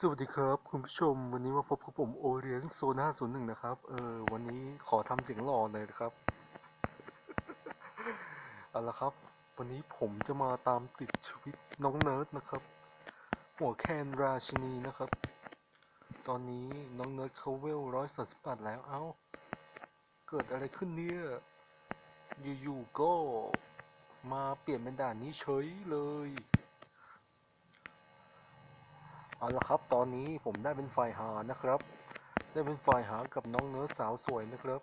สวัสดีครับ คุณผู้ชมวันนี้มาพบกับผมโอเลียนโซน่าศูนย์หนึ่งนะครับ เออวันนี้ขอทำเสียงหล่อหน่อยนะครับ เอาละครับ วันนี้ผมจะมาตามติดชีวิตน้องเนิร์ดนะครับ หัวแคนราชินีนะครับ ตอนนี้น้องเนิร์ดเขาเวลร้อยสสิบแปดแล้ว เอ้า เกิดอะไรขึ้นเนี่ย อยู่ๆก็มาเปลี่ยนเป็นด่านนี้เฉยเลย เอาละครับ ตอนนี้ผมได้เป็นฝ่ายหานะครับ ได้เป็นฝ่ายหากับน้องเนิร์ดสาวสวยนะครับ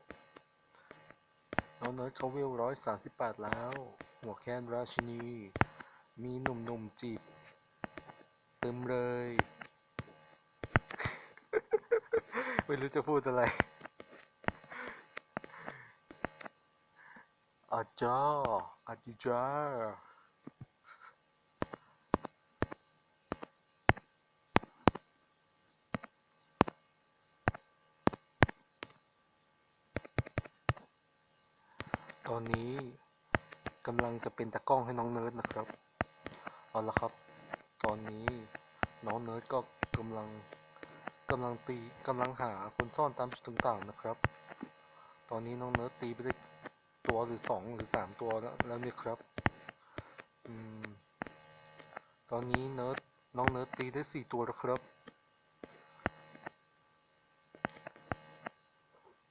น้องเนิร์ดเขาเวลร้อยสาสิบแปดแล้ว หัวแคนราชินี มีหนุ่มๆจีบเต็มเลย ไม่รู้จะพูดอะไรอาจารย์อาจารย์ ตอนนี้กำลังจะเป็นตากล้องให้น้องเนิร์ดนะครับ เอาละครับ ตอนนี้น้องเนิร์ดก็กำลังกำลังตีกำลังหาคนซ่อนตามจุดต่างๆนะครับ ตอนนี้น้องเนิร์ดตีไปได้ตัวหรือสองหรือสามตัวแล้วแล้วเนี่ยครับอืมตอนนี้เนิร์ดน้องเนิร์ดตีได้สี่ตัวแล้วครับ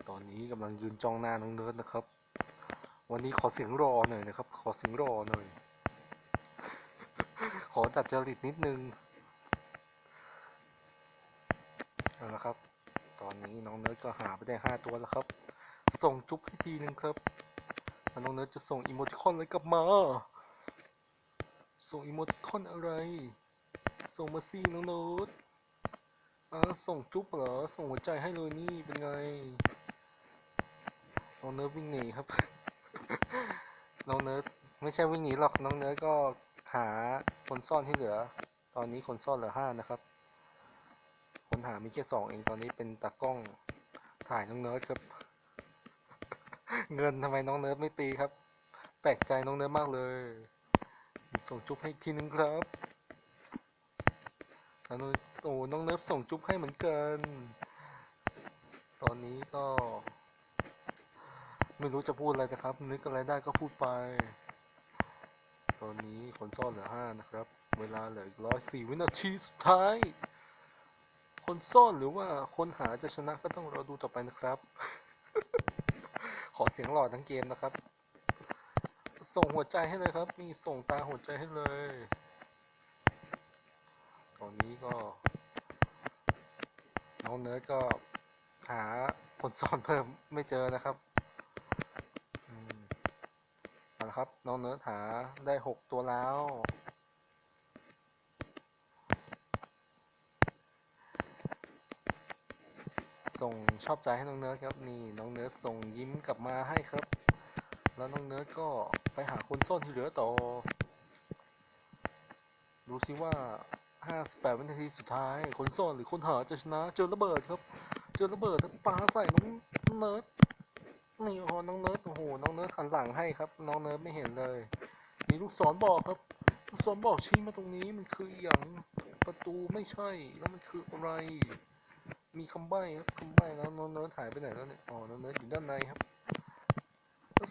ตอนนี้กำลังยืนจ้องหน้าน้องเนิร์ดนะครับ วันนี้ขอเสียงรอหน่อยนะครับ ขอเสียงรอหน่อย ขอดัดจริตนิดนึงเอาละครับ ตอนนี้น้องเนิร์ดก็หาไปได้ห้าตัวแล้วครับ ส่งจุ๊บให้ทีนึงครับแล้วน้องเนิร์ดจะส่งอีโมติคอนอะไรกลับมา ส่งอีโมติคอนอะไร ส่งมาสิน้องเนิร์ดอ่าส่งจุ๊บเหรอ ส่งหัวใจให้เลยนี่เป็นไงน้องเนิร์ดวิ่งหนีครับ น้องเนิร์ดไม่ใช่วิ่งหนีหรอกน้องเนิร์ดก็หาคนซ่อนที่เหลือ ตอนนี้คนซ่อนเหลือห้านะครับคนหามีแค่สองเองตอนนี้เป็นตากล้องถ่ายน้องเนิร์ดครับ เงินทำไมน้องเนิร์ดไม่ตีครับ แปลกใจน้องเนิร์ดมากเลย ส่งจุ๊บให้อีกทีนึงครับแล้วน้องโอ้น้องเนิร์ดส่งจุ๊บให้เหมือนกัน ตอนนี้ก็ ไม่รู้จะพูดอะไรนะครับ นึกอะไรได้ก็พูดไป ตอนนี้คนซ่อนเหลือห้านะครับ เวลาเหลืออีกร้อยสี่วินาทีสุดท้าย คนซ่อนหรือว่าคนหาจะชนะก็ต้องรอดูต่อไปนะครับ ขอเสียงหล่อทั้งเกมนะครับ ส่งหัวใจให้เลยครับ มีส่งตาหัวใจให้เลย ตอนนี้ก็น้องเนิร์ดก็หาคนซ่อนเพิ่มไม่เจอนะครับ เอาละครับ น้องเนิร์ดหาได้หกตัวแล้ว ส่งชอบใจให้น้องเนิร์ดครับ นี่น้องเนิร์ดส่งยิ้มกลับมาให้ครับ แล้วน้องเนิร์ดก็ไปหาคนซ่อนที่เหลือต่อ ดูสิว่า58วินาทีสุดท้าย คนซ่อนหรือคนหาจะชนะ เจอระเบิดครับ เจอระเบิดปาใส่น้องเนิร์ด ครับ น้องเนิร์ดไม่เห็นเลยมีลูกศรบอกครับ ลูกศรบอกชี้มาตรงนี้มันคืออย่างประตูไม่ใช่ แล้วมันคืออะไร มีคำใบ้ครับคำใบ้แล้วน้องเนิร์ดหายไปไหนแล้วเนี่ยอ๋อน้องเนิร์ดอยู่ด้านในครับ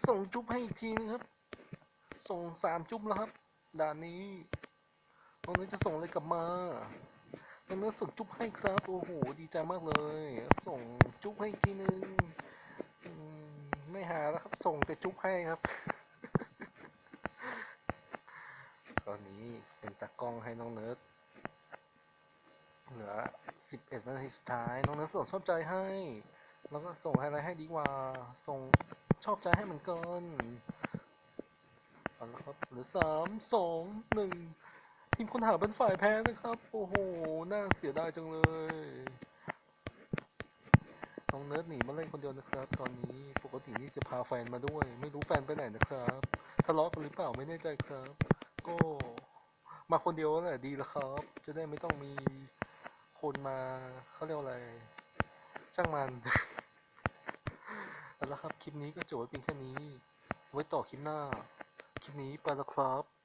ส่งจุ๊บให้อีกทีนึงครับ ส่งสามจุ๊บแล้วครับด่านนี้น้องเนิร์ดจะส่งอะไรกลับมาน้องเนิร์ดส่งจุ๊บให้ครับโอ้โหดีใจมากเลย ส่งจุ๊บให้อีกทีนึง ไม่หาแล้วครับ ส่งแต่จุ๊บให้ครับ ตอนนี้เป็นตากล้องให้น้องเนิร์ดเหลือสิบเอ็ดนาทีสุดท้าย น้องเนิร์ดส่งชอบใจให้ แล้วก็ส่งอะไรให้ดีกว่า ส่งชอบใจให้เหมือนกันเอาละครับเหลือสามสองหนึ่งทีมคนหาเป็นฝ่ายแพ้นะครับ โอ้โห น่าเสียดายจังเลย องเนิร์ดหนีมาเล่นคนเดียวนะครับ ตอนนี้ปกตินี่จะพาแฟนมาด้วย ไม่รู้แฟนไปไหนนะครับทะเลาะกันหรือเปล่าไม่แน่ใจครับ ก็มาคนเดียวแหละดีแล้วครับ จะได้ไม่ต้องมีคนมาเขาเรียกว่าอะไรช่างมันเอาละครับคลิปนี้ก็จบไว้เพียงแค่นี้ ไว้ต่อคลิปหน้า คลิปนี้ไปแล้วครับ